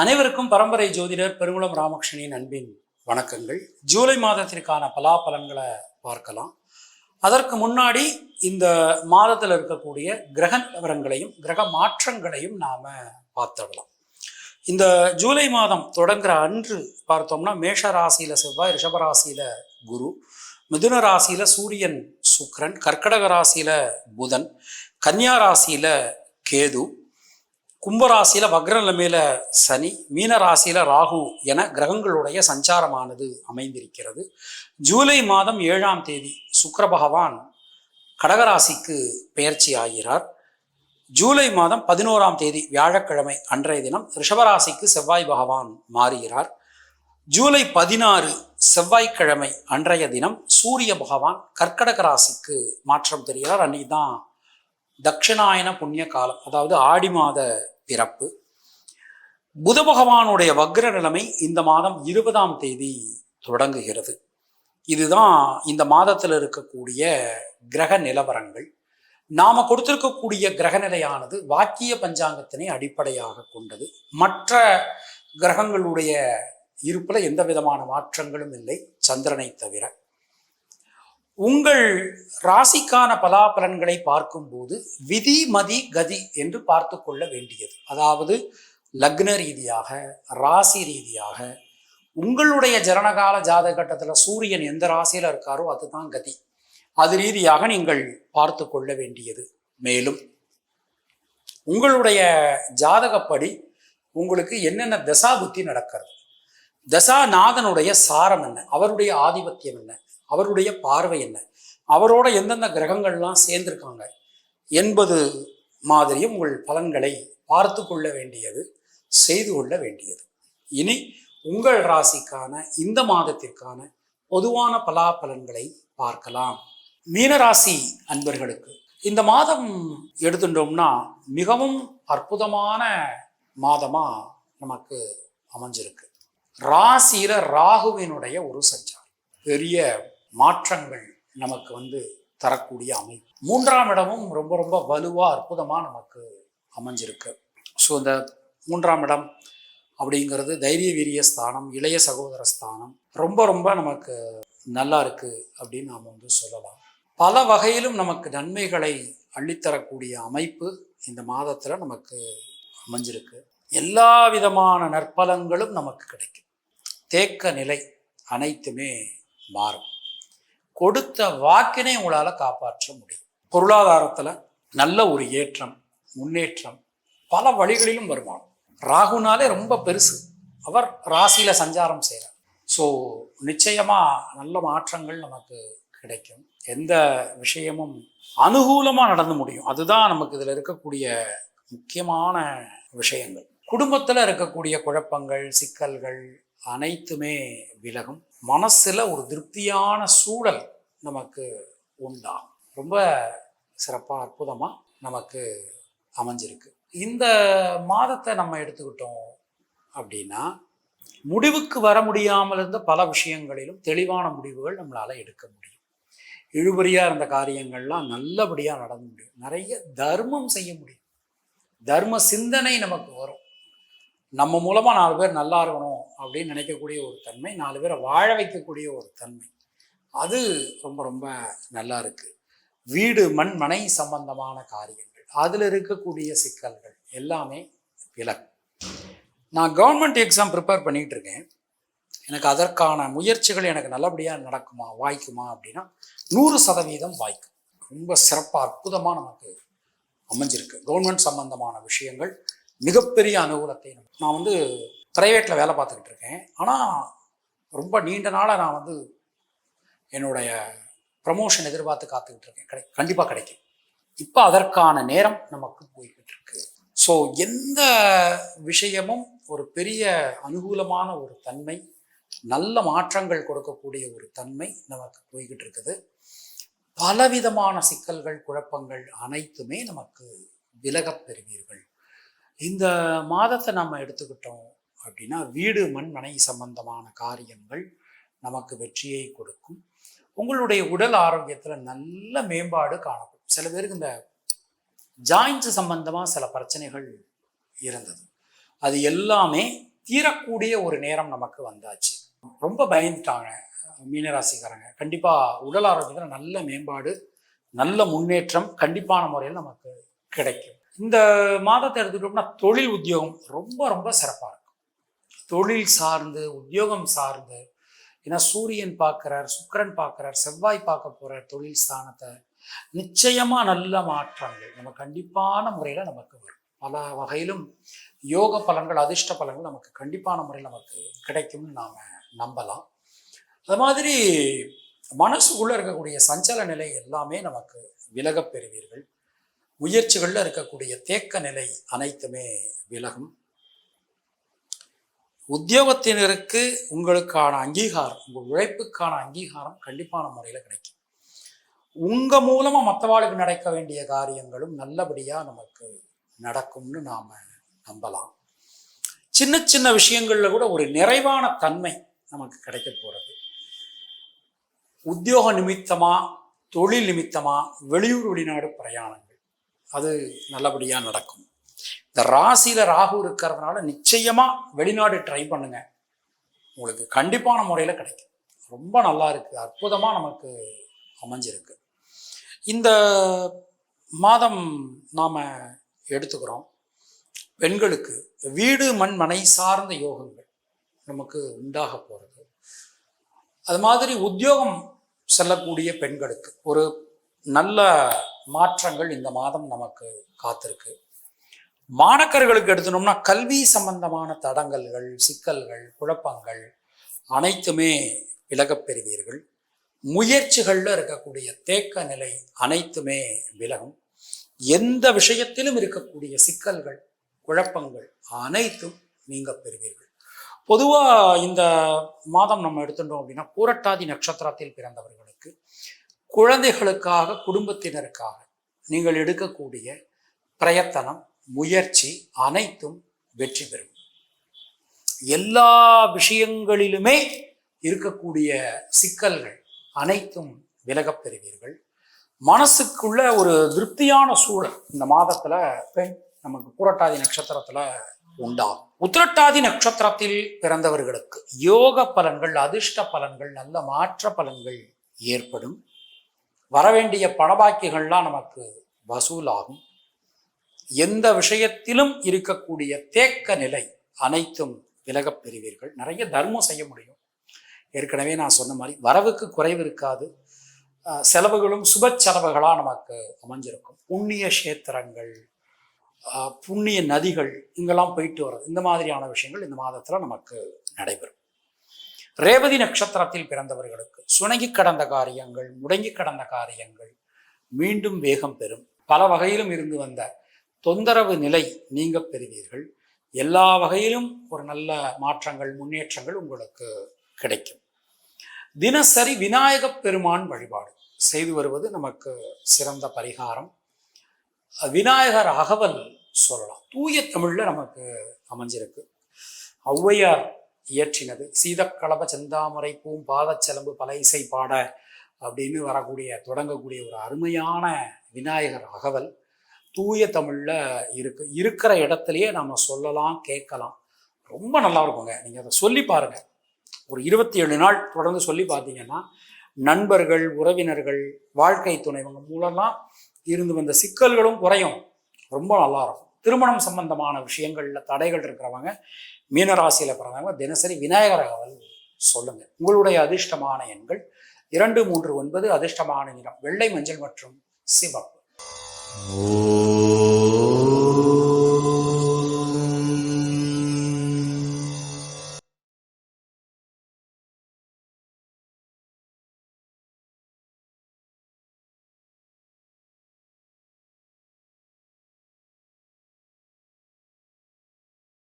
அனைவருக்கும் பரம்பரை ஜோதிடர் பெருங்குளம் ராமகிருஷ்ணனின் அன்பின் வணக்கங்கள். ஜூலை மாதத்திற்கான பலாபலன்களை பார்க்கலாம். அதற்கு முன்னாடி இந்த மாதத்தில் இருக்கக்கூடிய கிரக நிலவரங்களையும் கிரக மாற்றங்களையும் நாம பார்த்துடலாம். இந்த ஜூலை மாதம் தொடங்குற அன்று பார்த்தோம்னா மேஷ ராசியில செவ்வாய் ரிஷபராசியில குரு மிதுன ராசியில சூரியன் சுக்ரன் கர்க்கடக ராசியில் புதன் கன்னியா ராசியில் கேது கும்பராசியில் வக்ர நிலைமையில சனி மீன ராசியில் ராகு என கிரகங்களுடைய சஞ்சாரமானது அமைந்திருக்கிறது. ஜூலை மாதம் ஏழாம் தேதி சுக்கர பகவான் கடகராசிக்கு பெயர்ச்சி ஆகிறார். ஜூலை மாதம் பதினோராம் தேதி வியாழக்கிழமை அன்றைய தினம் ரிஷபராசிக்கு செவ்வாய் பகவான் மாறுகிறார். ஜூலை பதினாறு செவ்வாய்க்கிழமை அன்றைய தினம் சூரிய பகவான் கர்க்கடக ராசிக்கு மாற்றம் தெரிகிறார். அன்னைக்கு தான் தட்சிணாயன புண்ணிய காலம் அதாவது ஆடி மாத பிறப்பு. புத பகவானுடைய வக்ர நிலைமை இந்த மாதம் இருபதாம் தேதி தொடங்குகிறது. இதுதான் இந்த மாதத்தில் இருக்கக்கூடிய கிரக நிலவரங்கள். நாம கொடுத்திருக்கக்கூடிய கிரகநிலையானது வாக்கிய பஞ்சாங்கத்தினை அடிப்படையாக கொண்டது. மற்ற கிரகங்களுடைய இருப்பில் எந்த விதமான மாற்றங்களும் இல்லை சந்திரனை தவிர. உங்கள் ராசிக்கான பலாபலன்களை பார்க்கும்போது விதி மதி கதி என்று பார்த்து கொள்ள வேண்டியது. அதாவது லக்ன ரீதியாக ராசி ரீதியாக உங்களுடைய ஜனனகால ஜாதக கட்டத்தில் சூரியன் எந்த ராசியில் இருக்காரோ அதுதான் கதி. அது ரீதியாக நீங்கள் பார்த்து கொள்ள வேண்டியது. மேலும் உங்களுடைய ஜாதகப்படி உங்களுக்கு என்னென்ன தசா புத்தி நடக்கிறது? தசாநாதனுடைய சாரம் என்ன? அவருடைய ஆதிபத்தியம் என்ன? அவருடைய பார்வை என்ன? அவரோட எந்தெந்த கிரகங்கள்லாம் சேர்ந்திருக்காங்க? என்பது மாதிரியும் உங்கள் பலன்களை பார்த்து கொள்ள வேண்டியது செய்து கொள்ள வேண்டியது. இனி உங்கள் ராசிக்கான இந்த மாதத்திற்கான பொதுவான பலாபலன்களை பார்க்கலாம். மீனராசி அன்பர்களுக்கு இந்த மாதம் எடுத்துட்டோம்னா மிகவும் அற்புதமான மாதமாக நமக்கு அமைஞ்சிருக்கு. ராசியில ராகுவினுடைய ஒரு சஞ்சாரம். பெரிய மாற்றங்கள் நமக்கு வந்து தரக்கூடிய அமைப்பு. மூன்றாம் இடமும் ரொம்ப ரொம்ப வலுவாக அற்புதமாக நமக்கு அமைஞ்சிருக்கு. ஸோ இந்த மூன்றாம் இடம் அப்படிங்கிறது தைரிய வீரிய ஸ்தானம் இளைய சகோதர ஸ்தானம். ரொம்ப ரொம்ப நமக்கு நல்லா இருக்கு அப்படின்னு நாம் வந்து சொல்லலாம். பல வகையிலும் நமக்கு நன்மைகளை அள்ளித்தரக்கூடிய அமைப்பு இந்த மாதத்தில் நமக்கு அமைஞ்சிருக்கு. எல்லா விதமான நற்பலன்களும் நமக்கு கிடைக்கும். தேக்க நிலை அனைத்துமே மாறும். கொடுத்த வாக்கினை உங்களால் காப்பாற்ற முடியும். பொருளாதாரத்தில் நல்ல ஒரு ஏற்றம் முன்னேற்றம் பல வழிகளிலும் வருமானம். ராகுனாலே ரொம்ப பெருசு. அவர் ராசியில் சஞ்சாரம் செய்கிறார் ஸோ நிச்சயமாக நல்ல மாற்றங்கள் நமக்கு கிடைக்கும். எந்த விஷயமும் அனுகூலமாக நடந்து முடியும். அதுதான் நமக்கு இதில் இருக்கக்கூடிய முக்கியமான விஷயங்கள். குடும்பத்தில் இருக்கக்கூடிய குழப்பங்கள் சிக்கல்கள் அனைத்துமே விலகும். மனசில் ஒரு திருப்தியான சூழல் நமக்கு உண்டாகும் ரொம்ப சிறப்பாக அற்புதமாக நமக்கு அமைஞ்சிருக்கு. இந்த மாதத்தை நம்ம எடுத்துக்கிட்டோம் அப்படின்னா முடிவுக்கு வர முடியாமல் இருந்த பல விஷயங்களிலும் தெளிவான முடிவுகள் நம்மளால் எடுக்க முடியும். இழுபறியாக இருந்த காரியங்கள்லாம் நல்லபடியாக நடந்து முடியும். நிறைய தர்மம் செய்ய முடியும். தர்ம சிந்தனை நமக்கு வரும். நம்ம மூலமாக நாலு பேர் நல்லா இருக்கணும் அப்படின்னு நினைக்கக்கூடிய ஒரு தன்மை நாலு பேரை வாழ வைக்கக்கூடிய ஒரு தன்மை. அது ரொம்ப ரொம்ப நல்லா இருக்குது வீடு மண் மனை சம்பந்தமான காரியங்கள். அதில் இருக்கக்கூடிய சிக்கல்கள் எல்லாமே விலக்கு நான் கவர்மெண்ட் எக்ஸாம் ப்ரிப்பேர் பண்ணிகிட்டு இருக்கேன். எனக்கு அதற்கான முயற்சிகள் எனக்கு நல்லபடியாக நடக்குமா வாய்க்குமா அப்படின்னா நூறு சதவீதம் வாய்க்கும். ரொம்ப சிறப்பாக அற்புதமாக நமக்கு அமைஞ்சிருக்கு. கவர்மெண்ட் சம்பந்தமான விஷயங்கள் மிகப்பெரிய அனுகூலத்தை நான் வந்து ப்ரைவேட்டில் வேலை பார்த்துக்கிட்டு இருக்கேன். ஆனால் ரொம்ப நீண்ட நாளாக நான் வந்து என்னுடைய ப்ரமோஷன் எதிர்பார்த்து காத்துக்கிட்டு இருக்கேன். கிடை கண்டிப்பாக கிடைக்கும். இப்போ அதற்கான நேரம் நமக்கு போய்கிட்டு இருக்கு ஸோ எந்த விஷயமும் ஒரு பெரிய அனுகூலமான ஒரு தன்மை நல்ல மாற்றங்கள் கொடுக்கக்கூடிய ஒரு தன்மை நமக்கு போய்கிட்டு இருக்குது பலவிதமான சிக்கல்கள் குழப்பங்கள் அனைத்துமே நமக்கு விலகப் பெறுவீர்கள். இந்த மாதத்தை நம்ம எடுத்துக்கிட்டோம் அப்படின்னா வீடு மண் மனை சம்பந்தமான காரியங்கள் நமக்கு வெற்றியை கொடுக்கும். உங்களுடைய உடல் ஆரோக்கியத்தில் நல்ல மேம்பாடு காணப்படும். சில பேருக்கு இந்த ஜாயின்ஸ் சம்பந்தமாக சில பிரச்சனைகள் இருந்தது. அது எல்லாமே தீரக்கூடிய ஒரு நேரம் நமக்கு வந்தாச்சு. ரொம்ப பயந்துட்டாங்க மீனராசிக்காரங்க. கண்டிப்பாக உடல் ஆரோக்கியத்தில் நல்ல மேம்பாடு நல்ல முன்னேற்றம் கண்டிப்பான முறையில் நமக்கு கிடைக்கும். இந்த மாதத்தை எடுத்துக்கிட்டோம்னா தொழில் உத்தியோகம் ரொம்ப ரொம்ப சிறப்பாக இருக்கும். தொழில் சார்ந்து உத்தியோகம் சார்ந்து. ஏன்னா சூரியன் பார்க்குறார் சுக்கிரன் பார்க்குறார் செவ்வாய் பார்க்க போகிறார் தொழில் ஸ்தானத்தை. நிச்சயமாக நல்ல மாற்றங்கள். நம்ம கண்டிப்பான முறையில் நமக்கு வரும். பல வகையிலும் யோக பலன்கள் அதிர்ஷ்ட பலன்கள் நமக்கு கண்டிப்பான முறையில் நமக்கு கிடைக்கும்னு நாம் நம்பலாம். அது மாதிரி மனசுக்குள்ளே இருக்கக்கூடிய சஞ்சல நிலை எல்லாமே நமக்கு விலகப் பெறுவீர்கள். முயற்சிகளில் இருக்கக்கூடிய தேக்க நிலை அனைத்துமே விலகும். உத்தியோகத்தினருக்கு உங்களுக்கான அங்கீகாரம் உங்கள் உழைப்புக்கான அங்கீகாரம் கண்டிப்பான முறையில் கிடைக்கும். உங்கள் மூலமாக மற்றவாளுக்கு நடக்க வேண்டிய காரியங்களும் நல்லபடியாக நமக்கு நடக்கும்னு நாம் நம்பலாம். சின்ன சின்ன விஷயங்கள்ல கூட ஒரு நிறைவான தன்மை நமக்கு கிடைக்க போகிறது உத்தியோக நிமித்தமாக தொழில் நிமித்தமாக வெளியூர் வெளிநாடு பிரயாணங்கள் அது நல்லபடியாக நடக்கும். இந்த ராசியில ராகு இருக்கிறதுனால நிச்சயமா வெளிநாடு ட்ரை பண்ணுங்க. உங்களுக்கு கண்டிப்பான முறையில் கிடைக்கும். ரொம்ப நல்லா இருக்கு. அற்புதமா நமக்கு அமைஞ்சிருக்கு. இந்த மாதம் நாம் எடுத்துக்கிறோம். பெண்களுக்கு வீடு மண் மனை சார்ந்த யோகங்கள் நமக்கு உண்டாக போகிறது அது மாதிரி உத்தியோகம் செல்லக்கூடிய பெண்களுக்கு ஒரு நல்ல மாற்றங்கள் இந்த மாதம் நமக்கு காத்திருக்கு. மாணக்கர்களுக்கு எடுத்துனோம்னா கல்வி சம்பந்தமான தடங்கல்கள் சிக்கல்கள் குழப்பங்கள் அனைத்துமே விலகப் பெறுவீர்கள். முயற்சிகளில் இருக்கக்கூடிய தேக்க நிலை அனைத்துமே விலகும். எந்த விஷயத்திலும் இருக்கக்கூடிய சிக்கல்கள் குழப்பங்கள் அனைத்தும் நீங்க பெறுவீர்கள். பொதுவாக இந்த மாதம் நம்ம எடுத்துட்டோம் அப்படின்னா பூரட்டாதி நட்சத்திரத்தில் பிறந்தவர்களுக்கு குழந்தைகளுக்காக குடும்பத்தினருக்காக நீங்கள் எடுக்கக்கூடிய பிரயத்தனம் முயற்சி அனைத்தும் வெற்றி பெறும். எல்லா விஷயங்களிலுமே இருக்கக்கூடிய சிக்கல்கள் அனைத்தும் விலகப் பெறுவீர்கள். மனசுக்குள்ள ஒரு திருப்தியான சூழல் இந்த மாதத்துல பெண் நமக்கு புரட்டாதி நட்சத்திரத்துல உண்டாகும். உத்திரட்டாதி நட்சத்திரத்தில் பிறந்தவர்களுக்கு யோக பலன்கள் அதிர்ஷ்ட பலன்கள் நல்ல மாற்ற பலன்கள் ஏற்படும். வரவேண்டிய பணபாக்கியங்கள்லாம் நமக்கு வசூலாகும். எந்த விஷயத்திலும் இருக்கக்கூடிய தேக்க நிலை அனைத்தும் விலகப் பெறுவீர்கள். நிறைய தர்மம் செய்ய முடியும். ஏற்கனவே நான் சொன்ன மாதிரி வரவுக்கு குறைவு இருக்காது. செலவுகளும் சுப செலவுகளாக நமக்கு அமைஞ்சிருக்கும். புண்ணிய கஷேத்திரங்கள் புண்ணிய நதிகள் இங்கெல்லாம் போயிட்டு வர்றது இந்த மாதிரியான விஷயங்கள் இந்த மாதத்தில் நமக்கு நடைபெறும். ரேவதி நட்சத்திரத்தில் பிறந்தவர்களுக்கு சுணங்கி கடந்த காரியங்கள் முடங்கி கடந்த காரியங்கள் மீண்டும் வேகம் பெறும். பல வகையிலும் இருந்து வந்த தொந்தரவு நிலை நீங்க பெறுவீர்கள். எல்லா வகையிலும் ஒரு நல்ல மாற்றங்கள் முன்னேற்றங்கள் உங்களுக்கு கிடைக்கும். தினசரி விநாயகப் பெருமான் வழிபாடு. செய்து வருவது நமக்கு சிறந்த பரிகாரம். விநாயகர் அகவல் சொல்லலாம். தூய தமிழில் நமக்கு அமைஞ்சிருக்கு. ஔவையார் இயற்றினது. சீதக்கலப செந்தாமரை பூம் பாதச்செலம்பு பல இசை பாட அப்படின்னு வரக்கூடிய தொடங்கக்கூடிய ஒரு அருமையான விநாயகர் அகவல். தூய தமிழில் இருக்கு இருக்கிற இடத்துலையே நம்ம சொல்லலாம் கேட்கலாம். ரொம்ப நல்லா இருக்குங்க. நீங்கள் அதை சொல்லி பாருங்கள் ஒரு இருபத்தி ஏழு நாள் தொடர்ந்து சொல்லி பார்த்தீங்கன்னா நண்பர்கள் உறவினர்கள் வாழ்க்கை துணைவங்க மூலம்லாம் இருந்து வந்த சிக்கல்களும் குறையும். ரொம்ப நல்லா இருக்கும். திருமணம் சம்பந்தமான விஷயங்களில் தடைகள் இருக்கிறவங்க மீனராசியில் பிறந்தவங்க தினசரி விநாயகர் அவள் சொல்லுங்கள் உங்களுடைய அதிர்ஷ்டமான எண்கள் இரண்டு மூன்று ஒன்பது அதிர்ஷ்டமான நிறம் வெள்ளை மஞ்சள் மற்றும் சிவப்பு. Oh.